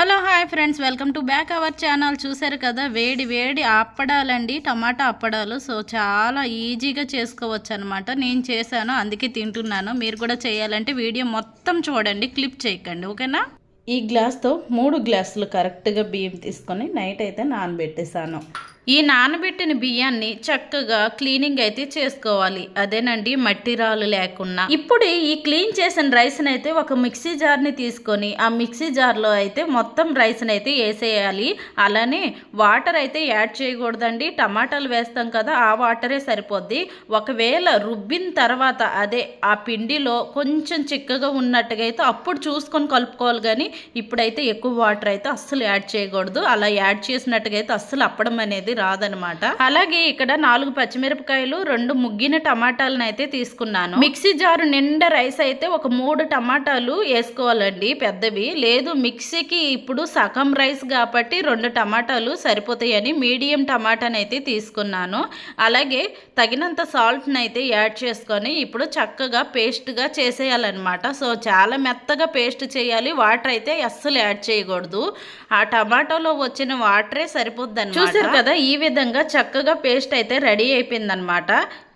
Hello hi friends welcome to back our channel. చూసారు కదా వేడి వేడి అప్పడాలండి టమాటా అప్పడాలు. సో చాలా ఈజీగా చేసుకోవచ్చు అనమాట నేను చేశాను అందుకే తింటున్నాను. మీరు కూడా చేయాలంటే వీడియో మొత్తం చూడండి క్లిప్ చేయకండి ఓకేనా? ఈ గ్లాస్తో మూడు గ్లాసులు కరెక్ట్గా బియ్యం తీసుకొని నైట్ అయితే నానబెట్టేశాను. ఈ నానబెట్టిన బియ్యాన్ని చక్కగా క్లీనింగ్ అయితే చేసుకోవాలి. అదేనండి మట్టి రాళ్ళు లేకుండా ఇప్పుడు ఈ క్లీన్ చేసిన రైస్ని అయితే ఒక మిక్సీ జార్ని తీసుకొని ఆ మిక్సీ జార్లో అయితే మొత్తం రైస్ని అయితే వేసేయాలి అలానే వాటర్ అయితే యాడ్ చేయకూడదండి. టమాటాలు వేస్తాం కదా ఆ వాటరే సరిపోద్ది. ఒకవేళ రుబ్బిన తర్వాత అదే ఆ పిండిలో కొంచెం చిక్కగా ఉన్నట్టుగా అయితే అప్పుడు చూసుకొని కలుపుకోవాలి కానీ ఇప్పుడైతే ఎక్కువ వాటర్ అయితే అస్సలు యాడ్ చేయకూడదు. అలా యాడ్ చేసినట్టుగా అయితే అస్సలు అప్పడం అనేది రాదనమాట అలాగే ఇక్కడ నాలుగు పచ్చిమిరపకాయలు రెండు ముగ్గిన టమాటాలను అయితే తీసుకున్నాను. మిక్సీ జారు నిండా రైస్ అయితే ఒక మూడు టమాటాలు వేసుకోవాలండి పెద్దవి. లేదు మిక్సీకి ఇప్పుడు సగం రైస్ కాబట్టి రెండు టమాటాలు సరిపోతాయని మీడియం టమాటాని అయితే తీసుకున్నాను. అలాగే తగినంత సాల్ట్ని అయితే యాడ్ చేసుకొని ఇప్పుడు చక్కగా పేస్ట్గా చేసేయాలన్నమాట. సో చాలా మెత్తగా పేస్ట్ చేయాలి. వాటర్ అయితే అస్సలు యాడ్ చేయకూడదు. ఆ టమాటోలో వచ్చిన వాటరే సరిపోద్ది చూసారు కదా ఈ విధంగా చక్కగా పేస్ట్ అయితే రెడీ అయిపోయిందనమాట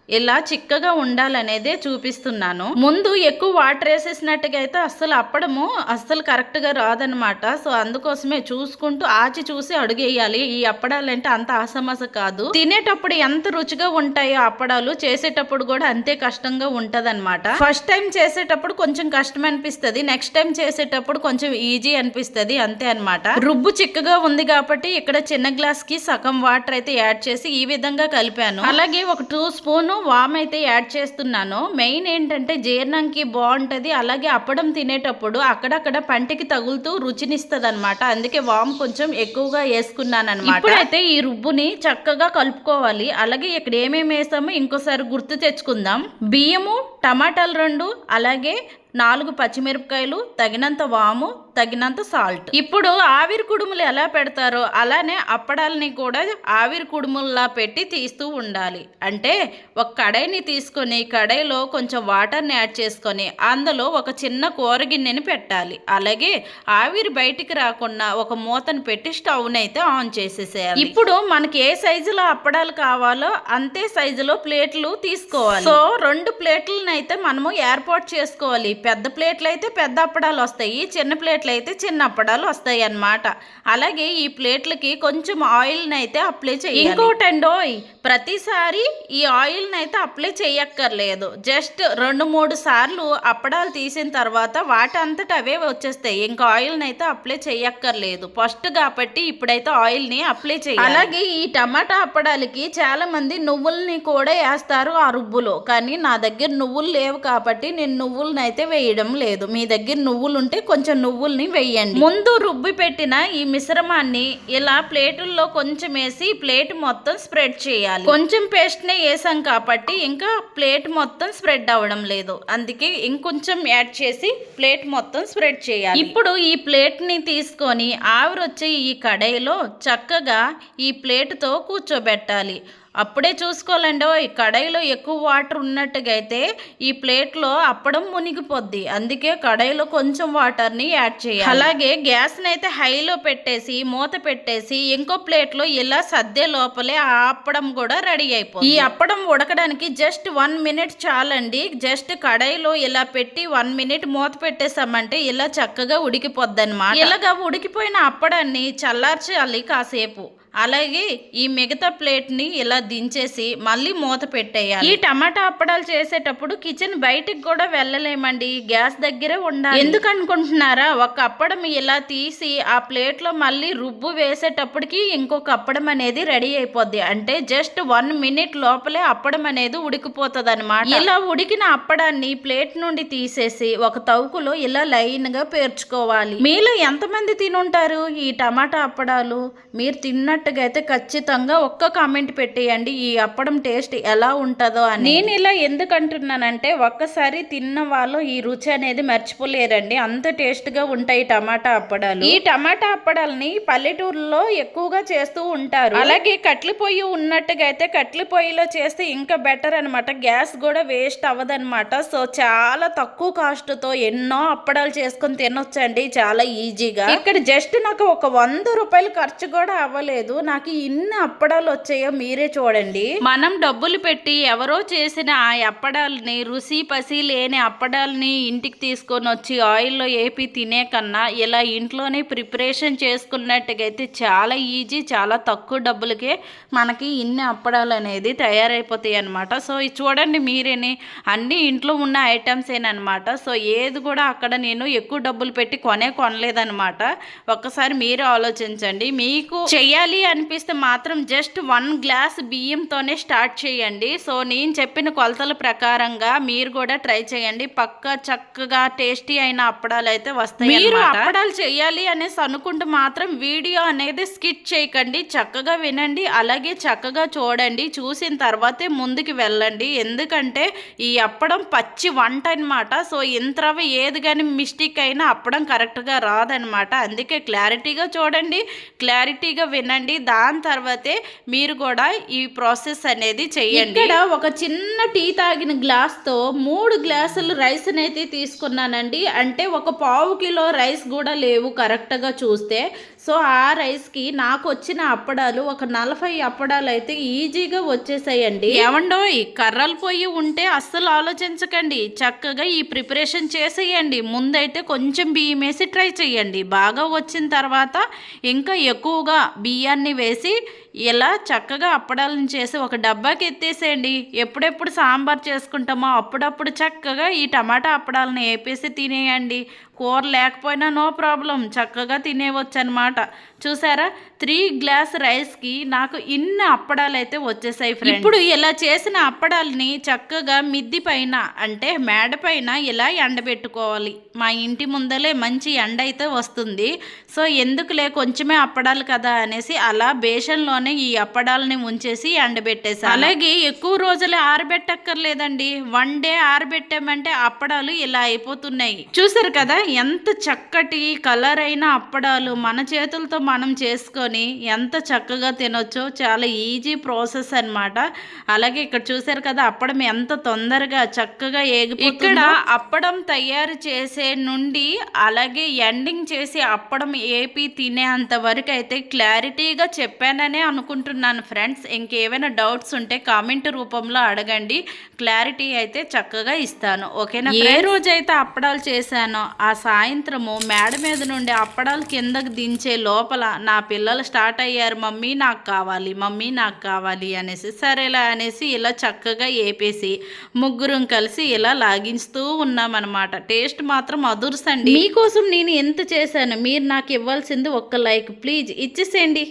ఇలా చిక్కగా ఉండాలనేదే చూపిస్తున్నాను. ముందు ఎక్కువ వాటర్ వేసేసినట్టుగా అయితే అస్సలు అప్పడము అస్సలు కరెక్ట్గా రాదనమాట సో అందుకోసమే చూసుకుంటూ ఆచి చూసి అడుగేయాలి. ఈ అప్పడాలంటే అంత ఆసమస కాదు. తినేటప్పుడు ఎంత రుచిగా ఉంటాయో అప్పడాలు చేసేటప్పుడు కూడా అంతే కష్టంగా ఉంటదన్నమాట. ఫస్ట్ టైం చేసేటప్పుడు కొంచెం కష్టం అనిపిస్తుంది నెక్స్ట్ టైం చేసేటప్పుడు కొంచెం ఈజీ అనిపిస్తుంది. అంతే అనమాట రుబ్బు చిక్కగా ఉంది కాబట్టి ఇక్కడ చిన్న గ్లాస్కి సగం వాటర్ అయితే యాడ్ చేసి ఈ విధంగా కలిపాను. అలాగే ఒక టూ స్పూన్ వామ్ అయితే యాడ్ చేస్తున్నాను మెయిన్ ఏంటంటే జీర్ణంకి బాగుంటది అలాగే అప్పడం తినేటప్పుడు అక్కడక్కడ పంటికి తగులుతూ రుచినిస్తుంది అనమాట అందుకే వామ్ కొంచెం ఎక్కువగా వేసుకున్నాను అనమాట ఇప్పుడైతే ఈ రుబ్బుని చక్కగా కలుపుకోవాలి. అలాగే ఇక్కడ ఏమేమి వేసామో ఇంకోసారి గుర్తు తెచ్చుకుందాం. బియ్యము టమాటాలు రెండు అలాగే నాలుగు పచ్చిమిరపకాయలు తగినంత వాము తగినంత సాల్ట్. ఇప్పుడు ఆవిరి కుడుములు ఎలా పెడతారో అలానే అప్పడాలని కూడా ఆవిరి కుడుముల్లా పెట్టి తీస్తూ ఉండాలి. అంటే ఒక కడాయిని తీసుకొని కడాయిలో కొంచెం వాటర్ని యాడ్ చేసుకొని అందులో ఒక చిన్న కూరగిన్నెని పెట్టాలి. అలాగే ఆవిరి బయటికి రాకుండా ఒక మూతను పెట్టి స్టవ్ని అయితే ఆన్ చేసేసేయాలి. ఇప్పుడు మనకి ఏ సైజులో అప్పడాలు కావాలో అంతే సైజులో ప్లేట్లు తీసుకోవాలి. సో రెండు ప్లేట్లను అయితే మనము ఏర్పాటు చేసుకోవాలి. పెద్ద ప్లేట్లు అయితే పెద్ద అప్పడాలు వస్తాయి. చిన్న ప్లేట్లు అయితే చిన్న అప్పడాలు వస్తాయి అన్నమాట. అలాగే ఈ ప్లేట్లకి కొంచెం ఆయిల్ని అయితే అప్లై చేయాలి. ఇంకోటండోయ్ ప్రతిసారి ఈ ఆయిల్ని అయితే అప్లై చేయక్కర్లేదు. జస్ట్ రెండు మూడు సార్లు అప్పడాలు తీసిన తర్వాత వాటి అంతటా అవే వచ్చేస్తాయి. ఇంకా ఆయిల్ని అయితే అప్లై చేయక్కర్లేదు. ఫస్ట్ కాబట్టి ఇప్పుడైతే ఆయిల్ని అప్లై చేయాలి. అలాగే ఈ టమాటా అప్పడాలకి చాలా మంది నువ్వుల్ని కూడా వేస్తారు ఆ రుబ్బులో. కానీ నా దగ్గర నువ్వులు లేవు కాబట్టి నేను నువ్వులను అయితే వేయడం లేదు. మీ దగ్గర నువ్వులు ఉంటే కొంచెం నువ్వుల్ని వేయండి. ముందు రుబ్బి పెట్టిన ఈ మిశ్రమాన్ని ఇలా ప్లేటుల్లో కొంచెం వేసి ప్లేట్ మొత్తం స్ప్రెడ్ చేయాలి. కొంచెం పేస్ట్ నే వేసాం కాబట్టి ఇంకా ప్లేట్ మొత్తం స్ప్రెడ్ అవ్వడం లేదు. అందుకే ఇంకొంచెం యాడ్ చేసి ప్లేట్ మొత్తం స్ప్రెడ్ చేయాలి. ఇప్పుడు ఈ ప్లేట్ని తీసుకొని ఆవిరొచ్చే ఈ కడాయిలో చక్కగా ఈ ప్లేట్తో కూర్చోబెట్టాలి. అప్పుడే చూసుకోవాలండి ఈ కడాయిలో ఎక్కువ వాటర్ ఉన్నట్టుగా అయితే ఈ ప్లేట్లో అప్పడం మునిగిపోద్ది. అందుకే కడాయిలో కొంచెం వాటర్ని యాడ్ చేయాలి. అలాగే గ్యాస్ని అయితే హైలో పెట్టేసి మూత పెట్టేసి ఇంకో ప్లేట్లో ఇలా సద్దే లోపలే ఆ అప్పడం కూడా రెడీ అయిపోతుంది ఈ అప్పడం ఉడకడానికి జస్ట్ వన్ మినిట్ చాలండి. జస్ట్ కడాయిలో ఇలా పెట్టి వన్ మినిట్ మూత పెట్టేసామంటే ఇలా చక్కగా ఉడికిపోద్ది అనమాట ఇలాగా ఉడికిపోయిన అప్పడాన్ని చల్లార్చాలి కాసేపు. అలాగే ఈ మిగతా ప్లేట్ని ఇలా దించేసి మళ్ళీ మూత పెట్టేయాలి. ఈ టమాటా అప్పడాలు చేసేటప్పుడు కిచెన్ బయటికి కూడా వెళ్ళలేమండి. గ్యాస్ దగ్గరే ఉండాలి. ఎందుకు అనుకుంటున్నారా? ఒక అప్పడం ఇలా తీసి ఆ ప్లేట్లో మళ్ళీ రుబ్బు వేసేటప్పటికి ఇంకొక అప్పడం అనేది రెడీ అయిపోద్ది. అంటే జస్ట్ వన్ మినిట్ లోపలే అప్పడం అనేది ఉడికిపోతుంది అనమాట ఇలా ఉడికిన అప్పడాన్ని ప్లేట్ నుండి తీసేసి ఒక తవుకులో ఇలా లైన్గా పేర్చుకోవాలి. మీలో ఎంతమంది తినుంటారు ఈ టమాటా అప్పడాలు? మీరు తిన్నట్టు అయితే ఖచ్చితంగా ఒక్క కామెంట్ పెట్టేయండి. ఈ అప్పడం టేస్ట్ ఎలా ఉంటుందో అని. నేను ఇలా ఎందుకు అంటున్నానంటే ఒక్కసారి తిన్న వాళ్ళు ఈ రుచి అనేది మర్చిపోలేరండి. అంత టేస్ట్గా ఉంటాయి టమాటా అప్పడాలు. ఈ టమాటా అప్పడాలని పల్లెటూరులో ఎక్కువగా చేస్తూ ఉంటారు. అలాగే కట్ల పొయ్యి ఉన్నట్టుగా అయితే కట్ల పొయ్యిలో చేస్తే ఇంకా బెటర్ అనమాట గ్యాస్ కూడా వేస్ట్ అవ్వదన్నమాట. సో చాలా తక్కువ కాస్ట్తో ఎన్నో అప్పడాలు చేసుకొని తినొచ్చండి. చాలా ఈజీగా. ఇక్కడ జస్ట్ నాకు ఒక వంద రూపాయలు ఖర్చు కూడా అవ్వలేదు. నాకు ఇన్ని అప్పడాలు వచ్చాయో మీరే చూడండి. మనం డబ్బులు పెట్టి ఎవరో చేసిన ఆ అప్పడాలని రుసి పసి లేని అప్పడాలని ఇంటికి తీసుకొని వచ్చి ఆయిల్లో వేపి తినే కన్నా ఇలా ఇంట్లోనే ప్రిపరేషన్ చేసుకున్నట్టుగా అయితే చాలా ఈజీ చాలా తక్కువ డబ్బులకే మనకి ఇన్ని అప్పడాలు అనేది తయారైపోతాయి అనమాట సో ఇది చూడండి మీరేని. అన్ని ఇంట్లో ఉన్న ఐటమ్స్ ఏనమాట సో ఏది కూడా అక్కడ నేను ఎక్కువ డబ్బులు పెట్టి కొనే కొనలేదనమాట ఒక్కసారి మీరు ఆలోచించండి. మీకు చెయ్యాలి అనిపిస్తే మాత్రం జస్ట్ వన్ గ్లాస్ బియ్యంతోనే స్టార్ట్ చేయండి. సో నేను చెప్పిన కొలతల ప్రకారంగా మీరు కూడా ట్రై చేయండి. పక్క చక్కగా టేస్టీ అయిన అప్పడాలు అయితే వస్తాయి మీరు అప్పడాలు చేయాలి అనేసి అనుకుంటే మాత్రం వీడియో అనేది స్కిప్ చేయకండి. చక్కగా వినండి. అలాగే చక్కగా చూడండి. చూసిన తర్వాతే ముందుకు వెళ్ళండి. ఎందుకంటే ఈ అప్పడం పచ్చి వంట అనమాట సో ఇంతరవ ఏది కానీ మిస్టేక్ అయినా అప్పడం కరెక్ట్గా రాదనమాట అందుకే క్లారిటీగా చూడండి. క్లారిటీగా వినండి. దాని తర్వాతే మీరు కూడా ఈ ప్రాసెస్ అనేది చేయండి. ఇక్కడ ఒక చిన్న టీ తాగిన గ్లాస్తో మూడు గ్లాసులు రైస్ అయితే తీసుకున్నానండి. అంటే ఒక పావు కిలో రైస్ కూడా లేవు కరెక్ట్గా చూస్తే. సో ఆ రైస్కి నాకు వచ్చిన అప్పడాలు ఒక నలభై అప్పడాలు అయితే ఈజీగా వచ్చేసాయండి. ఏమండో ఈ కర్రలు పొయ్యి ఉంటే అస్సలు ఆలోచించకండి. చక్కగా ఈ ప్రిపరేషన్ చేసేయండి. ముందైతే కొంచెం బియ్యం వేసి ట్రై చేయండి. బాగా వచ్చిన తర్వాత ఇంకా ఎక్కువగా బియ్యాన్ని వేసి ఇలా చక్కగా అప్పడాలను చేసి ఒక డబ్బాకి ఎత్తేసేయండి. ఎప్పుడెప్పుడు సాంబార్ చేసుకుంటామో అప్పుడప్పుడు చక్కగా ఈ టమాటా అప్పడాలను వేపేసి తినేయండి. కూర లేకపోయినా నో ప్రాబ్లం చక్కగా తినేవచ్చు అనమాట చూసారా? త్రీ గ్లాస్ రైస్కి నాకు ఇన్ని అప్పడాలు అయితే వచ్చేసాయి ఫ్రెండ్ ఇప్పుడు ఇలా చేసిన అప్పడాలని చక్కగా మిద్ది పైన అంటే మేడ పైన ఇలా ఎండబెట్టుకోవాలి. మా ఇంటి ముందలే మంచి ఎండ అయితే వస్తుంది. సో ఎందుకులే కొంచెమే అప్పడాలు కదా అనేసి అలా బేషన్లోనే ఈ అప్పడాలని ఉంచేసి ఎండబెట్టేసి అలాగే ఎక్కువ రోజులు ఆరబెట్టక్కర్లేదండి. వన్ డే ఆరబెట్టామంటే అప్పడాలు ఇలా అయిపోతున్నాయి. చూసారు కదా ఎంత చక్కటి కలర్ అయిన అప్పడాలు మన చేతులతో మనం చేసుకొని ఎంత చక్కగా తినొచ్చో చాలా ఈజీ ప్రాసెస్ అన్నమాట. అలాగే ఇక్కడ చూసారు కదా అప్పడం ఎంత తొందరగా చక్కగా ఏగి ఇక్కడ అప్పడం తయారు చేసే నుండి అలాగే ఎండింగ్ చేసి అప్పడం ఏపి తినేంత వరకు అయితే క్లారిటీగా చెప్పాననే అనుకుంటున్నాను ఫ్రెండ్స్. ఇంకేమైనా డౌట్స్ ఉంటే కామెంట్ రూపంలో అడగండి. క్లారిటీ అయితే చక్కగా ఇస్తాను. ఓకేనా ఏ రోజైతే అప్పడాలు చేశానో ఆ సాయంత్రము మేడ మీద నుండి అప్పడాలు కిందకు దించే లోపల నా పిల్లలు స్టార్ట్ అయ్యారు. మమ్మీ నాకు కావాలి మమ్మీ నాకు కావాలి అనేసి సరేలా అనేసి ఇలా చక్కగా ఏపేసి ముగ్గురం కలిసి ఇలా లాగించుతూ ఉన్నామన్నమాట. టేస్ట్ మాత్రం అదుర్సండి. మీకోసం నేను ఎంత చేశాను? మీరు నాకు ఇవ్వాల్సింది ఒక్క లైక్. ప్లీజ్ ఇచ్చేసేయండి.